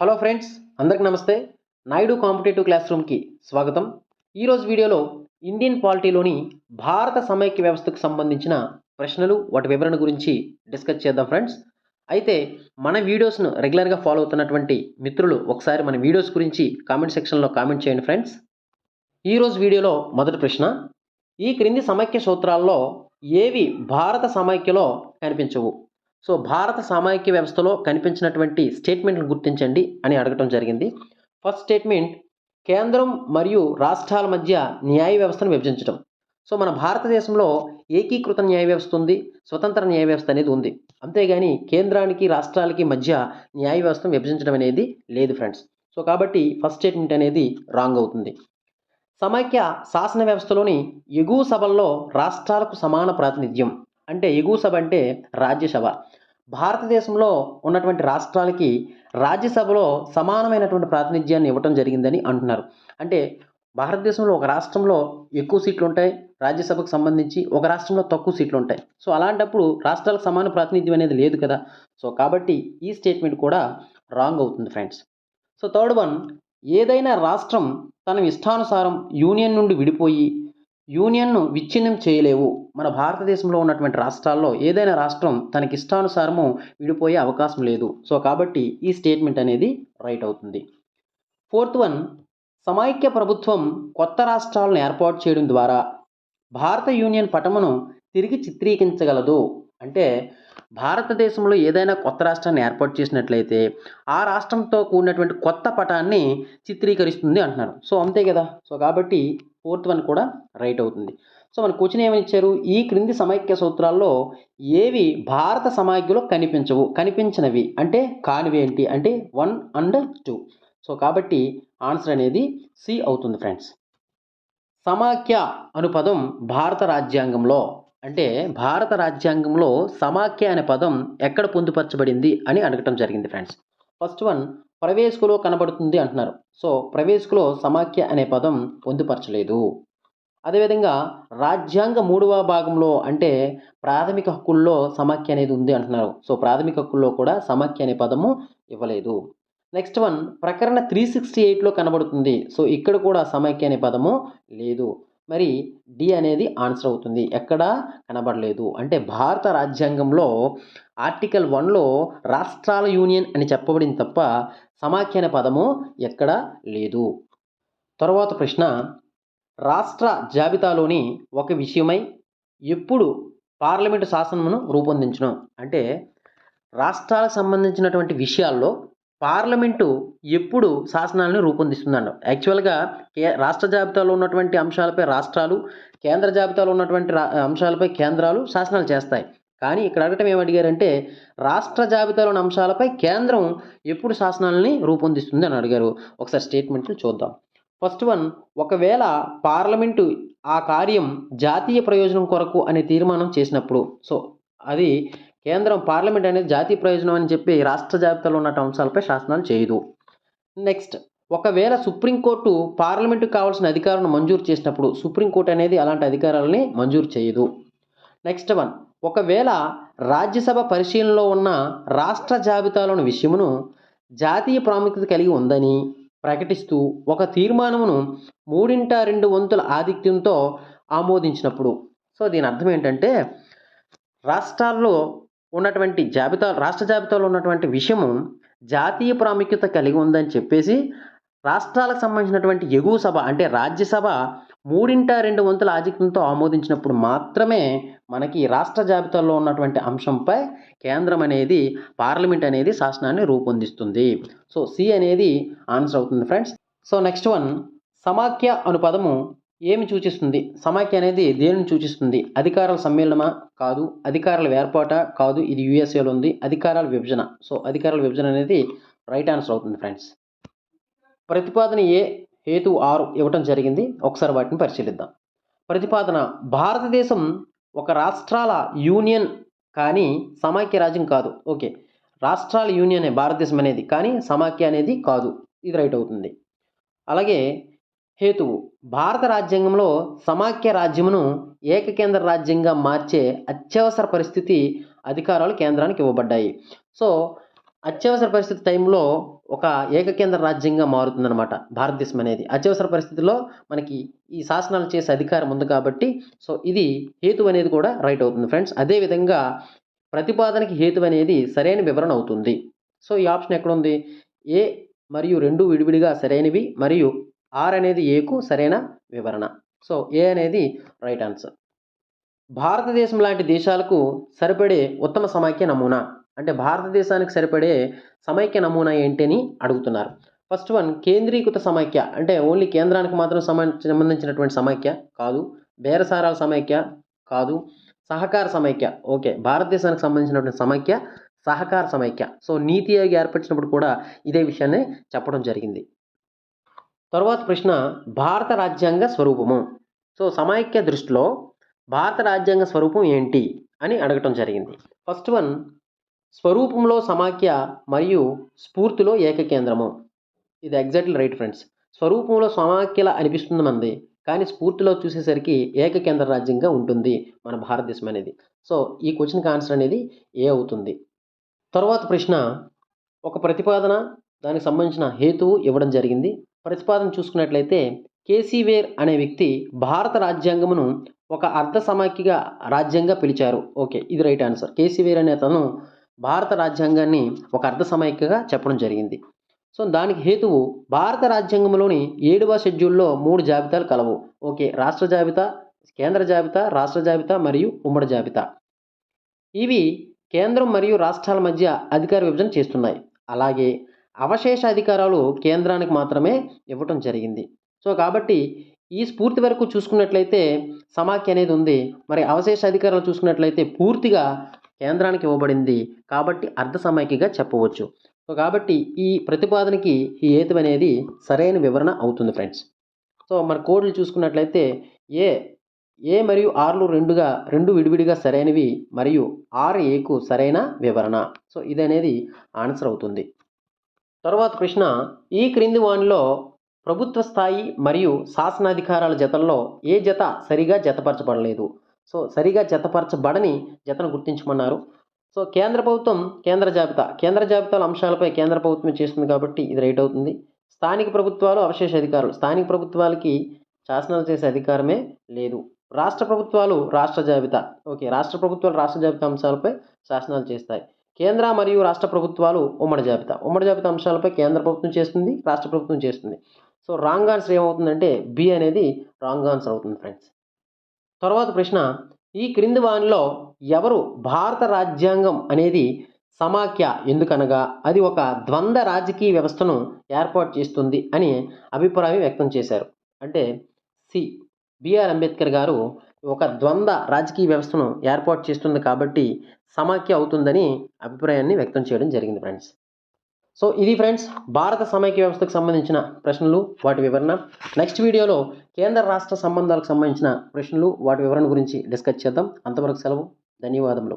Hello friends అందరికి నమస్తే. Naidu competitive class రూమ్కి స్వాగతం. ఈరోజు వీడియోలో ఇండియన్ పాలిటీలోని భారత సమైక్య వ్యవస్థకు సంబంధించిన ప్రశ్నలు వాటి వివరణ గురించి డిస్కస్ చేద్దాం ఫ్రెండ్స్. అయితే మన వీడియోస్ను రెగ్యులర్గా ఫాలో అవుతున్నటువంటి మిత్రులు ఒకసారి మన వీడియోస్ గురించి కామెంట్ సెక్షన్లో కామెంట్ చేయండి ఫ్రెండ్స్. ఈరోజు వీడియోలో మొదటి ప్రశ్న ఈ క్రింది సమైక్య సూత్రాల్లో ఏవి భారత సమైక్యలో కనిపించవు? సో భారత సామాజిక వ్యవస్థలో కనిపించినటువంటి స్టేట్మెంట్ను గుర్తించండి అని అడగటం జరిగింది. ఫస్ట్ స్టేట్మెంట్ కేంద్రం మరియు రాష్ట్రాల మధ్య న్యాయ వ్యవస్థను విభజించడం సో మన భారతదేశంలో ఏకీకృత న్యాయ వ్యవస్థ ఉంది స్వతంత్ర న్యాయ వ్యవస్థ అనేది ఉంది. అంతేగాని కేంద్రానికి రాష్ట్రాలకి మధ్య న్యాయ వ్యవస్థను విభజించడం అనేది లేదు ఫ్రెండ్స్. సో కాబట్టి ఫస్ట్ స్టేట్మెంట్ అనేది రాంగ్ అవుతుంది. సమైక్య శాసన వ్యవస్థలోని ఎగువ సభల్లో రాష్ట్రాలకు సమాన ప్రాతినిధ్యం. అంటే ఎగువ సభ అంటే రాజ్యసభ. భారతదేశంలో ఉన్నటువంటి రాష్ట్రాలకి రాజ్యసభలో సమానమైనటువంటి ప్రాతినిధ్యాన్ని ఇవ్వటం జరిగిందని అంటున్నారు. అంటే భారతదేశంలో ఒక రాష్ట్రంలో ఎక్కువ సీట్లు ఉంటాయి రాజ్యసభకు సంబంధించి ఒక రాష్ట్రంలో తక్కువ సీట్లు ఉంటాయి. సో అలాంటప్పుడు రాష్ట్రాలకు సమాన ప్రాతినిధ్యం అనేది లేదు కదా. సో కాబట్టి ఈ స్టేట్మెంట్ కూడా రాంగ్ అవుతుంది ఫ్రెండ్స్. సో థర్డ్ వన్ ఏదైనా రాష్ట్రం తన ఇష్టానుసారం యూనియన్ నుండి విడిపోయి యూనియన్ను విచ్ఛిన్నం చేయలేవు. మన భారతదేశంలో ఉన్నటువంటి రాష్ట్రాల్లో ఏదైనా రాష్ట్రం తనకి ఇష్టానుసారము విడిపోయే అవకాశం లేదు. సో కాబట్టి ఈ స్టేట్మెంట్ అనేది రైట్ అవుతుంది. ఫోర్త్ వన్ సమైక్య ప్రభుత్వం కొత్త రాష్ట్రాలను ఏర్పాటు చేయడం ద్వారా భారత యూనియన్ పటమును తిరిగి చిత్రీకరించగలదు. అంటే భారతదేశంలో ఏదైనా కొత్త రాష్ట్రాన్ని ఏర్పాటు చేసినట్లయితే ఆ రాష్ట్రంతో కూడినటువంటి కొత్త పటాన్ని చిత్రీకరిస్తుంది అంటున్నారు. సో అంతే కదా? సో కాబట్టి ఫోర్త్ వన్ కూడా రైట్ అవుతుంది. సో మన క్వశ్చన్ ఏమని ఇచ్చారు ఈ క్రింది సమైక్య సూత్రాల్లో ఏవి భారత సమాఖ్యలో కనిపించవు? కనిపించినవి అంటే కానివి ఏంటి? అంటే వన్ అండ్ టూ. సో కాబట్టి ఆన్సర్ అనేది సి అవుతుంది ఫ్రెండ్స్. సమాఖ్య అను పదం భారత రాజ్యాంగంలో అంటే భారత రాజ్యాంగంలో సమాఖ్య అనే పదం ఎక్కడ పొందుపరచబడింది అని అడగటం జరిగింది ఫ్రెండ్స్. ఫస్ట్ వన్ ప్రవేశకులో కనబడుతుంది అంటున్నారు. సో ప్రవేశకులో సమాఖ్య అనే పదం పొందుపరచలేదు. అదేవిధంగా రాజ్యాంగ మూడవ భాగంలో అంటే ప్రాథమిక హక్కుల్లో సమాఖ్య అనేది ఉంది అంటున్నారు. సో ప్రాథమిక హక్కుల్లో కూడా సమాఖ్య అనే పదము ఇవ్వలేదు. నెక్స్ట్ వన్ ప్రకరణ త్రీ సిక్స్టీ ఎయిట్లో కనబడుతుంది. సో ఇక్కడ కూడా సమాఖ్య అనే పదము లేదు. మరి డి అనేది ఆన్సర్ అవుతుంది. ఎక్కడా? కనబడలేదు. అంటే భారత రాజ్యాంగంలో ఆర్టికల్ వన్లో రాష్ట్రాల యూనియన్ అని చెప్పబడింది తప్ప సమాఖ్య అనే పదము ఎక్కడా లేదు. తరువాత ప్రశ్న రాష్ట్ర జాబితాలోని ఒక విషయమై ఎప్పుడు పార్లమెంటు శాసనమును రూపొందించడం అంటే రాష్ట్రాలకు సంబంధించినటువంటి విషయాల్లో పార్లమెంటు ఎప్పుడు శాసనాలను రూపొందిస్తుందండి యాక్చువల్గా కే రాష్ట్ర జాబితాలో ఉన్నటువంటి అంశాలపై రాష్ట్రాలు కేంద్ర జాబితాలో ఉన్నటువంటి అంశాలపై కేంద్రాలు శాసనాలు చేస్తాయి. కానీ ఇక్కడ అడగటం ఏమడిగారంటే రాష్ట్ర జాబితాలోని అంశాలపై కేంద్రం ఎప్పుడు శాసనాలని రూపొందిస్తుంది అని అడిగారు. ఒకసారి స్టేట్మెంట్లు చూద్దాం. ఫస్ట్ వన్ ఒకవేళ పార్లమెంటు ఆ కార్యం జాతీయ ప్రయోజనం కొరకు అనే తీర్మానం చేసినప్పుడు సో అది కేంద్రం పార్లమెంట్ అనేది జాతీయ ప్రయోజనం అని చెప్పి రాష్ట్ర జాబితాలో ఉన్న అంశాలపై శాసనాలు చేయదు. నెక్స్ట్ ఒకవేళ సుప్రీంకోర్టు పార్లమెంటుకు కావాల్సిన అధికారాలను మంజూరు చేసినప్పుడు సుప్రీంకోర్టు అనేది అలాంటి అధికారాలని మంజూరు చేయదు. నెక్స్ట్ వన్ ఒకవేళ రాజ్యసభ పరిశీలనలో ఉన్న రాష్ట్ర జాబితాలోని విషయమును జాతీయ ప్రాముఖ్యత కలిగి ఉందని ప్రకటిస్తూ ఒక తీర్మానమును మూడింట రెండు వంతుల ఆధిక్యంతో ఆమోదించినప్పుడు. సో దీని అర్థం ఏంటంటే రాష్ట్రాల్లో ఉన్నటువంటి జాబితా రాష్ట్ర జాబితాలో ఉన్నటువంటి విషయము జాతీయ ప్రాముఖ్యత కలిగి ఉందని చెప్పేసి రాష్ట్రాలకు సంబంధించినటువంటి ఎగువ సభ అంటే రాజ్యసభ మూడింట రెండు వంతుల ఆధిక్యంతో ఆమోదించినప్పుడు మాత్రమే మనకి రాష్ట్ర జాబితాలో ఉన్నటువంటి అంశంపై కేంద్రం అనేది పార్లమెంట్ అనేది శాసనాన్ని రూపొందిస్తుంది. సో సి అనేది ఆన్సర్ అవుతుంది ఫ్రెండ్స్. సో నెక్స్ట్ వన్ సమాఖ్య అను పదము ఏమి సూచిస్తుంది? సమాఖ్య అనేది దేనిని సూచిస్తుంది? అధికారాల సమ్మేళనమా? కాదు. అధికారాల వేర్పాట కాదు. ఇది యుఎస్ఏలో ఉంది. అధికారాల విభజన. సో అధికారాల విభజన అనేది రైట్ ఆన్సర్ అవుతుంది ఫ్రెండ్స్. ప్రతిపాదన ఏ హేతు ఆరు ఇవ్వటం జరిగింది? ఒకసారి వాటిని పరిశీలిద్దాం. ప్రతిపాదన భారతదేశం ఒక రాష్ట్రాల యూనియన్ కానీ సమాఖ్య రాజ్యం కాదు. ఓకే. రాష్ట్రాల యూనియన్ భారతదేశం అనేది. కానీ సమాఖ్య అనేది కాదు. ఇది రైట్ అవుతుంది. అలాగే హేతువు. భారత రాజ్యాంగంలో సమాఖ్య రాజ్యమును ఏకకేంద్ర రాజ్యంగా మార్చే అత్యవసర పరిస్థితి అధికారాలు కేంద్రానికి ఇవ్వబడ్డాయి. సో అత్యవసర పరిస్థితి టైంలో ఒక ఏకకేంద్ర రాజ్యంగా మారుతుందన్నమాట భారతదేశం అనేది. అత్యవసర పరిస్థితిలో మనకి ఈ శాసనాలు చేసే అధికారం ఉంది కాబట్టి సో ఇది హేతు అనేది కూడా రైట్ అవుతుంది. ఫ్రెండ్స్ అదేవిధంగా ప్రతిపాదనకి హేతు అనేది సరైన వివరణ అవుతుంది. సో ఈ ఆప్షన్ ఎక్కడ ఉంది ఏ మరియు రెండు విడివిడిగా సరైనవి మరియు ఆర్ అనేది ఏకు సరైన వివరణ. సో ఏ అనేది రైట్ ఆన్సర్ భారతదేశం లాంటి దేశాలకు సరిపడే ఉత్తమ సమైక్య నమూనా. అంటే భారతదేశానికి సరిపడే సమైక్య నమూనా ఏంటి అని అడుగుతున్నారు. ఫస్ట్ వన్ కేంద్రీకృత సమైక్య. అంటే ఓన్లీ కేంద్రానికి మాత్రం సంబంధించినటువంటి సమైక్య కాదు. బేరసారాల సమైక్య కాదు. సహకార సమైక్య. ఓకే భారతదేశానికి సంబంధించినటువంటి సమైక్య సహకార సమైక్య. సో నీతి ఆయోగ్ ఏర్పరిచినప్పుడు కూడా ఇదే విషయాన్ని చెప్పడం జరిగింది. తరువాత ప్రశ్న భారత రాజ్యాంగ స్వరూపము. సో సమైక్య దృష్టిలో భారత రాజ్యాంగ స్వరూపం ఏంటి అని అడగటం జరిగింది. ఫస్ట్ వన్ స్వరూపంలో సమాఖ్య మరియు స్ఫూర్తిలో ఏకకేంద్రము. ఇది ఎగ్జాక్ట్లీ రైట్ ఫ్రెండ్స్. స్వరూపంలో సమాఖ్యల అనిపిస్తుంది మంది కానీ స్ఫూర్తిలో చూసేసరికి ఏకకేంద్ర రాజ్యంగా ఉంటుంది మన భారతదేశం అనేది. సో ఈ క్వశ్చన్కి ఆన్సర్ అనేది ఏ అవుతుంది. తర్వాత ప్రశ్న ఒక ప్రతిపాదన దానికి సంబంధించిన హేతువు ఇవ్వడం జరిగింది. ప్రతిపాదన చూసుకున్నట్లయితే కేసీవేర్ అనే వ్యక్తి భారత రాజ్యాంగమును ఒక అర్ధ సమాఖ్యగా రాజ్యంగా పిలిచారు. ఓకే ఇది రైట్ ఆన్సర్. కేసీవేర్ అనే అతను భారత రాజ్యాంగాన్ని ఒక అర్ధ సమాఖ్యగా చెప్పడం జరిగింది. సో దానికి హేతువు భారత రాజ్యాంగంలోని ఏడవ షెడ్యూల్లో మూడు జాబితాలు కలవు. ఓకే రాష్ట్ర జాబితా కేంద్ర జాబితా రాష్ట్ర జాబితా మరియు ఉమ్మడి జాబితా. ఇవి కేంద్రం మరియు రాష్ట్రాల మధ్య అధికార విభజన చేస్తున్నాయి. అలాగే అవశేష అధికారాలు కేంద్రానికి మాత్రమే ఇవ్వటం జరిగింది. సో కాబట్టి ఈ స్ఫూర్తి వరకు చూసుకున్నట్లయితే సమాఖ్య అనేది ఉంది. మరి అవశేష అధికారాలు చూసుకున్నట్లయితే పూర్తిగా కేంద్రానికి ఇవ్వబడింది. కాబట్టి అర్ధ సమైక్యగా చెప్పవచ్చు. సో కాబట్టి ఈ ప్రతిపాదనకి ఈ హేతు అనేది సరైన వివరణ అవుతుంది ఫ్రెండ్స్. సో మన కోడ్లు చూసుకున్నట్లయితే ఏ ఏ మరియు ఆర్లు రెండుగా రెండు విడివిడిగా సరైనవి మరియు ఆర్ ఏకు సరైన వివరణ. సో ఇది అనేది ఆన్సర్ అవుతుంది. తర్వాత కృష్ణ ఈ క్రింది వాణిలో ప్రభుత్వ స్థాయి మరియు శాసనాధికారాల జతల్లో ఏ జత సరిగా జతపరచబడలేదు. సో సరిగా జతపరచబడని జతను గుర్తించమన్నారు. సో కేంద్ర ప్రభుత్వం కేంద్ర జాబితా. కేంద్ర జాబితాల అంశాలపై కేంద్ర ప్రభుత్వం చేస్తుంది కాబట్టి ఇది రైట్ అవుతుంది. స్థానిక ప్రభుత్వాలు అవశేష అధికారులు. స్థానిక ప్రభుత్వాలకి శాసనాలు చేసే అధికారమే లేదు. రాష్ట్ర ప్రభుత్వాలు రాష్ట్ర జాబితా. ఓకే రాష్ట్ర ప్రభుత్వాలు రాష్ట్ర జాబితా అంశాలపై శాసనాలు చేస్తాయి. కేంద్ర మరియు రాష్ట్ర ప్రభుత్వాలు ఉమ్మడి జాబితా. ఉమ్మడి జాబితా అంశాలపై కేంద్ర ప్రభుత్వం చేస్తుంది రాష్ట్ర ప్రభుత్వం చేస్తుంది. సో రాంగ్ ఆన్సర్ ఏమవుతుందంటే బి అనేది రాంగ్ ఆన్సర్ అవుతుంది ఫ్రెండ్స్. తర్వాత ప్రశ్న ఈ క్రింది వానిలో ఎవరు భారత రాజ్యాంగం అనేది సమాఖ్య ఎందుకనగా? అది ఒక ద్వంద్వ రాజకీయ వ్యవస్థను ఏర్పాటు చేస్తుంది అని అభిప్రాయం వ్యక్తం చేశారు. అంటే సి. బిఆర్ అంబేద్కర్ గారు ఒక ద్వంద్వ రాజకీయ వ్యవస్థను ఏర్పాటు చేస్తుంది కాబట్టి సమాఖ్య అవుతుందని అభిప్రాయాన్ని వ్యక్తం చేయడం జరిగింది ఫ్రెండ్స్. సో ఇది ఫ్రెండ్స్ భారత సమైక్య వ్యవస్థకు సంబంధించిన ప్రశ్నలు వాటి వివరణ. నెక్స్ట్ వీడియోలో కేంద్ర రాష్ట్ర సంబంధాలకు సంబంధించిన ప్రశ్నలు వాటి వివరణ గురించి డిస్కస్ చేద్దాం. అంతవరకు సెలవు. ధన్యవాదములు.